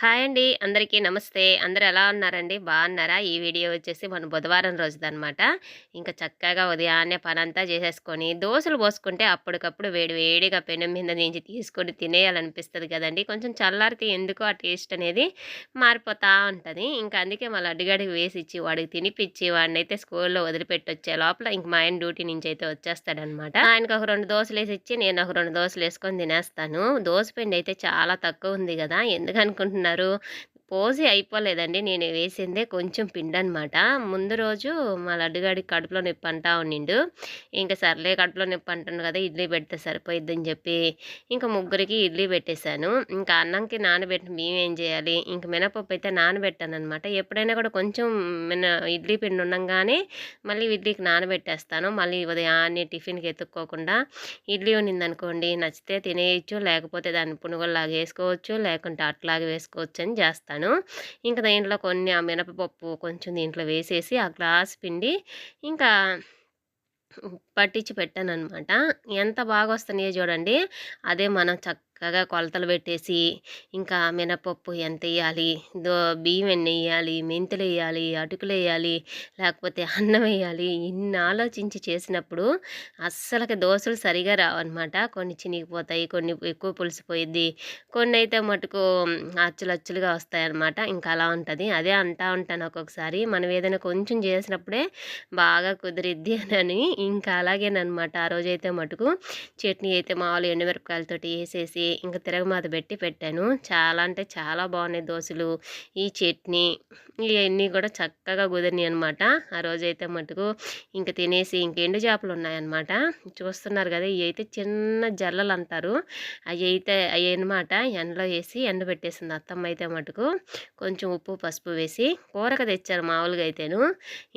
Hi అండి. అందరికీ నమస్తే. అందరు ఎలా ఉన్నారండి? బాగున్నారా? ఈ వీడియో వచ్చేసి మన బుధవారం రోజుదనమాట ఇంకా చక్కగా ఉదయాన్నే పనంతా చేసేసుకొని దోశలు పోసుకుంటే అప్పటికప్పుడు వేడి వేడిగా పెనం మీద నుంచి తీసుకొని తినేయాలనిపిస్తుంది కదండి. కొంచెం చల్లారితే ఎందుకు ఆ టేస్ట్ అనేది మారిపోతూ ఉంటుంది. ఇంకా అందుకే మళ్ళీ లడ్డుగడికి వేసి ఇచ్చి వాడికి తినిపించి వాడిని అయితే స్కూల్లో వదిలిపెట్టి వచ్చే లోపల ఇంక మా ఆయన డ్యూటీ నుంచి అయితే వచ్చేస్తాడనమాట ఆయనకు ఒక రెండు దోశలు వేసి ఇచ్చి నేను ఒక రెండు దోశలు వేసుకొని తినేస్తాను. దోశ పిండి అయితే చాలా తక్కువ ఉంది కదా. ఎందుకు అనుకుంటున్నాను ఉన్నారు పోసి అయిపోలేదండి. నేను వేసిందే కొంచెం పిండి అనమాట ముందు రోజు మా లడ్డుగాడి కడుపులో నొప్పి అంటా ఉండిండు. ఇంకా సర్లే కడుపులో నొప్పి అంటాను కదా ఇడ్లీ పెడితే సరిపోయిద్దని చెప్పి ఇంకా ముగ్గురికి ఇడ్లీ పెట్టేశాను. ఇంకా అన్నంకి నానబెట్టి మేమేం చేయాలి? ఇంక మినపప్పు అయితే నానబెట్టాను అనమాట ఎప్పుడైనా కూడా కొంచెం మిన ఇడ్లీ పిండి ఉండగానే మళ్ళీ ఇడ్లీకి నానబెట్టేస్తాను. మళ్ళీ ఉదయాన్నే టిఫిన్కి ఎత్తుక్కోకుండా ఇడ్లీ ఉండిందనుకోండి నచ్చితే తినేయచ్చు లేకపోతే దాన్ని పునుగోలాగా వేసుకోవచ్చు లేకుంటే అట్లాగే వేసుకోవచ్చు అని చేస్తాను. చేశాను ఇంకా దీంట్లో కొన్ని ఆ మినపపప్పు కొంచెం దీంట్లో వేసేసి ఆ గ్లాస్ పిండి ఇంకా పట్టించి పెట్టాను అనమాట ఎంత బాగా వస్తున్నాయో చూడండి. అదే మనం చక్కగా కొలతలు పెట్టేసి ఇంకా మినపప్పు ఎంత వేయాలి దో బియ్యం ఎన్ని వేయాలి మెంతులు వేయాలి అటుకులు వేయాలి లేకపోతే అన్నం వేయాలి ఇన్ని ఆలోచించి చేసినప్పుడు అస్సలకి దోశలు సరిగా రావన్నమాట కొన్ని చినిగిపోతాయి కొన్ని ఎక్కువ పులిసిపోయిద్ది కొన్ని అయితే మటుకు అచ్చులు అచ్చులుగా వస్తాయన్నమాట ఇంకా అలా ఉంటుంది. అదే అంటా ఉంటాను ఒక్కొక్కసారి. మనం ఏదైనా కొంచెం చేసినప్పుడే బాగా కుదిరిద్ది అని. ఇంకా అలా అలాగేనమాట ఆ రోజైతే మటుకు. చట్నీ అయితే మామూలు ఎండుమిరపకాయలతోటి వేసేసి ఇంకా తిరగమాత పెట్టి పెట్టాను. చాలా అంటే చాలా బాగున్నాయి దోశలు ఈ చట్నీ ఇవన్నీ కూడా చక్కగా కుదిరినాయి అనమాట ఆ రోజైతే మటుకు ఇంకా తినేసి ఇంక ఎండు చేపలు ఉన్నాయన్నమాట. చూస్తున్నారు కదా ఇవి అయితే చిన్న జల్లలు అంటారు. అవి అయితే అవి అనమాట ఎండలో వేసి ఎండ పెట్టేసింది అత్తమ్మ అయితే మటుకు. కొంచెం ఉప్పు పసుపు వేసి కూరక తెచ్చారు మామూలుగా అయితేను.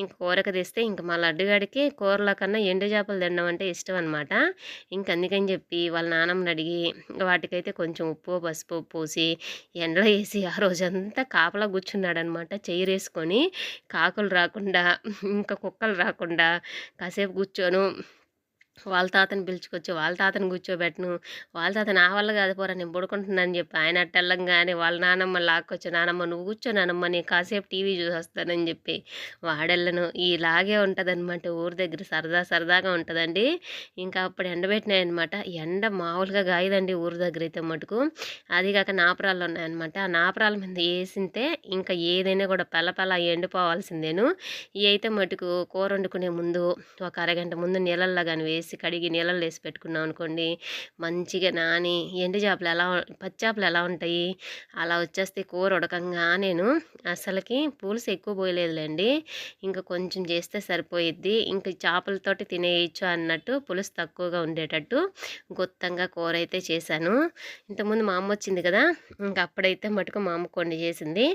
ఇంక కూరక తెస్తే ఇంక మా లడ్డుగాడికి కూరల కన్నా ఎండు చేపలు తినడం అంటే ఇష్టం అనమాట ఇంక అందుకని చెప్పి వాళ్ళ నాన్నమ్మని అడిగి వాటికైతే కొంచెం ఉప్పు పసుపు పోసి ఎండలో వేసి ఆ రోజంతా కాపలా కూర్చున్నాడనమాట వేసుకొని కాకులు రాకుండా ఇంకా కుక్కలు రాకుండా కాసేపు కూర్చోను. వాళ్ళ తాతని పిలుచుకొచ్చి వాళ్ళ తాతని కూర్చోబెట్టను. వాళ్ళ తాత నా వల్ల కాదు పోరా నేను పడుకుంటున్నాను చెప్పి ఆయన అట్టెళ్ళంగానే వాళ్ళ నానమ్మ లాక్కొచ్చి నానమ్మ నువ్వు కూర్చో నానమ్మ నేను కాసేపు టీవీ చూసొస్తానని చెప్పి వాడెళ్ళను. ఇలాగే ఉంటుందన్నమాట. ఊరి దగ్గర సరదా సరదాగా ఉంటుందండి. ఇంకా అప్పుడు ఎండబెట్టినాయి అనమాట ఎండ మామూలుగా గాయదండి ఊరి దగ్గర అయితే మటుకు. అది కాక నాపరాలు ఉన్నాయన్నమాట. ఆ నాపరాల మీద వేసింటే ఇంకా ఏదైనా కూడా పెళ్ళ ఎండిపోవాల్సిందేను. ఇవి అయితే మటుకు కూర వండుకునే ముందు ఒక అరగంట ముందు నీళ్ళల్లో కానీ వేసి వేసి కడిగి నీళ్ళలో వేసి పెట్టుకున్నాం అనుకోండి మంచిగా నాని ఎండు చేపలు ఎలా పచ్చి చేపలు ఎలా ఉంటాయి? అలా వచ్చేస్తే కూర ఉడకంగా నేను అసలుకి పులుసు ఎక్కువ పోయలేదులేండి. ఇంకా కొంచెం చేస్తే సరిపోయిద్ది. ఇంకా చేపలతోటి తినేయచ్చు అన్నట్టు పులుసు తక్కువగా ఉండేటట్టు గుత్తంగా కూర అయితే చేశాను. ఇంతకుముందు మా అమ్మ వచ్చింది కదా ఇంకా అప్పుడైతే మటుకు మా అమ్మ కొన్ని చేసింది.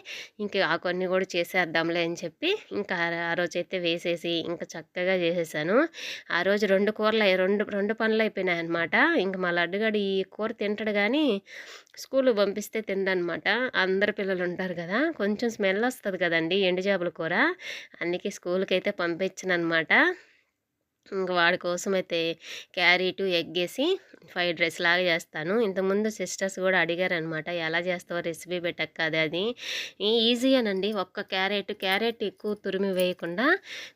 ఇంకా ఆ కొన్ని కూడా చేసేద్దాంలే అని చెప్పి ఇంకా ఆ రోజైతే వేసేసి ఇంకా చక్కగా చేసేసాను. ఆ రోజు రెండు కూరలు కూరలు రెండు రెండు పనులు అయిపోయినాయి అనమాట ఇంక మా లడ్డుగాడు ఈ కూర తింటాడు కానీ స్కూల్కి పంపిస్తే తిందనమాట అందరు పిల్లలు ఉంటారు కదా కొంచెం స్మెల్ వస్తుంది కదండి ఎండు చేపల కూర. అందుకే స్కూల్కి అయితే పంపించను అనమాట ఇంక వాడి కోసం అయితే క్యారెట్ ఎగ్ వేసి ఫ్రైడ్ రైస్ లాగా చేస్తాను. ఇంతకుముందు సిస్టర్స్ కూడా అడిగారనమాట ఎలా చేస్తావో రెసిపీ పెట్టక్క అది అది. ఈజీగానండి ఒక్క క్యారెట్ క్యారెట్ ఎక్కువ తురిమి వేయకుండా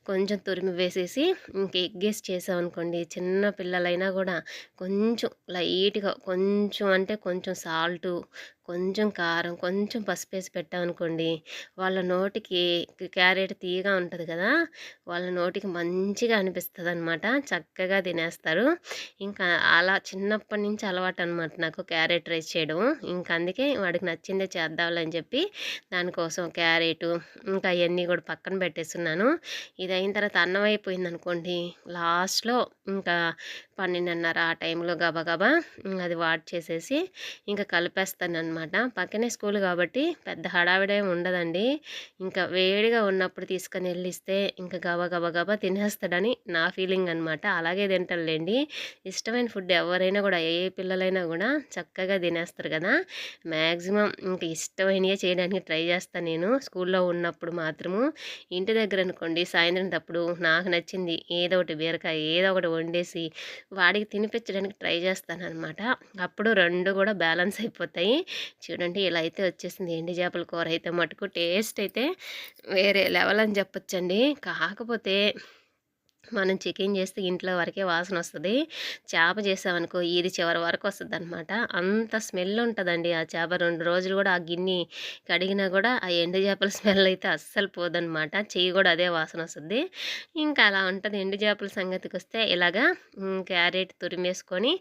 కొంచెం తురిమి వేసేసి ఇంక ఎగ్ వేసి చేసామనుకోండి చిన్న పిల్లలైనా కూడా కొంచెం లైట్గా కొంచెం అంటే కొంచెం సాల్టు కొంచెం కారం కొంచెం పసుపు వేసి పెట్టామనుకోండి వాళ్ళ నోటికి క్యారెట్ తీయగా ఉంటుంది కదా వాళ్ళ నోటికి మంచిగా అనిపిస్తుంది అనమాట చక్కగా తినేస్తారు. ఇంకా అలా చిన్నప్పటి నుంచి అలవాటు అనమాట నాకు క్యారెట్ రైస్ చేయడం. ఇంకా అందుకే వాడికి నచ్చిందే చేద్దామని చెప్పి దానికోసం క్యారెట్ ఇంకా అవన్నీ కూడా పక్కన పెట్టేస్తున్నాను ఇది అయిన తర్వాత అన్నం అయిపోయింది అనుకోండి లాస్ట్లో ఇంకా పన్నెండున్నర ఆ టైంలో గబగబా అది వాట్ చేసేసి ఇంకా కలిపేస్తాను అనమాట పక్కనే స్కూల్ కాబట్టి పెద్ద హడావిడే ఉండదండి. ఇంకా వేడిగా ఉన్నప్పుడు తీసుకొని వెళ్ళిస్తే ఇంకా గబా గబా గబా తినేస్తాడని నా ఫీలింగ్ అనమాట అలాగే తింటారులేండి ఇష్టమైన ఫుడ్ ఎవరైనా కూడా ఏ పిల్లలైనా కూడా చక్కగా తినేస్తారు కదా. మ్యాక్సిమం ఇంకా ఇష్టమైనవే చేయడానికి ట్రై చేస్తాను నేను. స్కూల్లో ఉన్నప్పుడు మాత్రము. ఇంటి దగ్గర అనుకోండి సాయంత్రం తప్పుడు నాకు నచ్చింది ఏదో ఒకటి బీరకాయ ఏదో ఒకటి వండేసి వాడికి తినిపించడానికి ట్రై చేస్తాను అనమాట అప్పుడు రెండు కూడా బ్యాలెన్స్ అయిపోతాయి. చూడండి ఇలా అయితే వచ్చేసింది. ఎండి చేపల కూర అయితే మటుకు టేస్ట్ అయితే వేరే లెవెల్ అని చెప్పొచ్చండి. కాకపోతే మనం చికెన్ చేస్తే ఇంట్లో వరకే వాసన వస్తుంది. చేప చేసామనుకో ఇది చివరి వరకు వస్తుంది అనమాట అంత స్మెల్ ఉంటుందండి ఆ చేప. రెండు రోజులు కూడా ఆ గిన్నె కడిగినా కూడా ఆ ఎండు చేపల స్మెల్ అయితే అస్సలు పోదనమాట చెయ్యి కూడా అదే వాసన వస్తుంది. ఇంకా అలా ఉంటుంది. ఎండు చేపల సంగతికి వస్తే ఇలాగా క్యారెట్ తురిమేసుకొని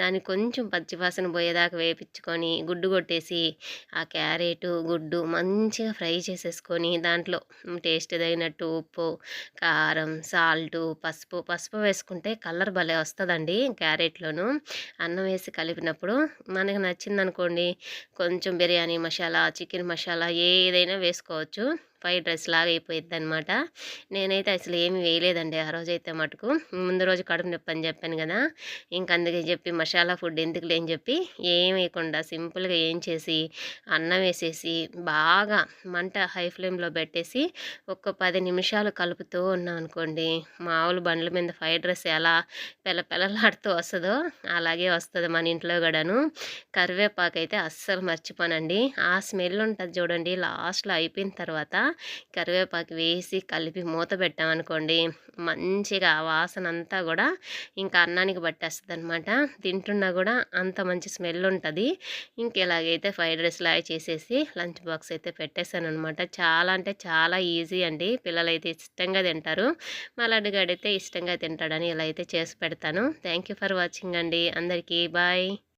దాన్ని కొంచెం పచ్చివాసన పోయేదాకా వేపించుకొని గుడ్డు కొట్టేసి ఆ క్యారెట్ గుడ్డు మంచిగా ఫ్రై చేసేసుకొని దాంట్లో టేస్ట్ తగినట్టు ఉప్పు కారం సాల్టు పసుపు పసుపు వేసుకుంటే కలర్ భలే వస్తుందండి క్యారెట్లోను. అన్నం వేసి కలిపినప్పుడు మనకు నచ్చిందనుకోండి కొంచెం బిర్యానీ మసాలా చికెన్ మసాలా ఏదైనా వేసుకోవచ్చు. ఫ్రైడ్ రైస్ లాగా అయిపోయింది అనమాట నేనైతే అసలు ఏమి వేయలేదండి ఆ రోజు అయితే మటుకు. ముందు రోజు కడుపు నొప్పి అని చెప్పాను కదా ఇంక అందుకే చెప్పి మసాలా ఫుడ్ ఎందుకు లేని చెప్పి ఏం వేయకుండా సింపుల్గా ఏం చేసి అన్నం వేసేసి బాగా మంట హై ఫ్లేమ్లో పెట్టేసి ఒక్క పది నిమిషాలు కలుపుతూ ఉన్నాం అనుకోండి మామూలు బండ్ల మీద ఫ్రైడ్ రైస్ ఎలా పెల పిల్లలాడుతూ వస్తుందో అలాగే వస్తుంది మన ఇంట్లో కూడాను. కరివేపాకు అయితే అస్సలు మర్చిపోనండి. ఆ స్మెల్ ఉంటుంది చూడండి లాస్ట్లో అయిపోయిన తర్వాత కరివేపాకు వేసి కలిపి మూత పెట్టామనుకోండి మంచిగా వాసన అంతా కూడా ఇంకా అన్నానికి పట్టేస్తుంది అనమాట తింటున్నా కూడా అంత మంచి స్మెల్ ఉంటుంది. ఇంకెలాగైతే ఫ్రైడ్ రైస్ లాగా చేసేసి లంచ్ బాక్స్ అయితే పెట్టేశాను అనమాట చాలా అంటే చాలా ఈజీ అండి. పిల్లలు అయితే ఇష్టంగా తింటారు. మలాడి గడైతే ఇష్టంగా తింటాడని ఇలా అయితే చేసి పెడతాను. థ్యాంక్ ఫర్ వాచింగ్ అండి. అందరికీ బాయ్.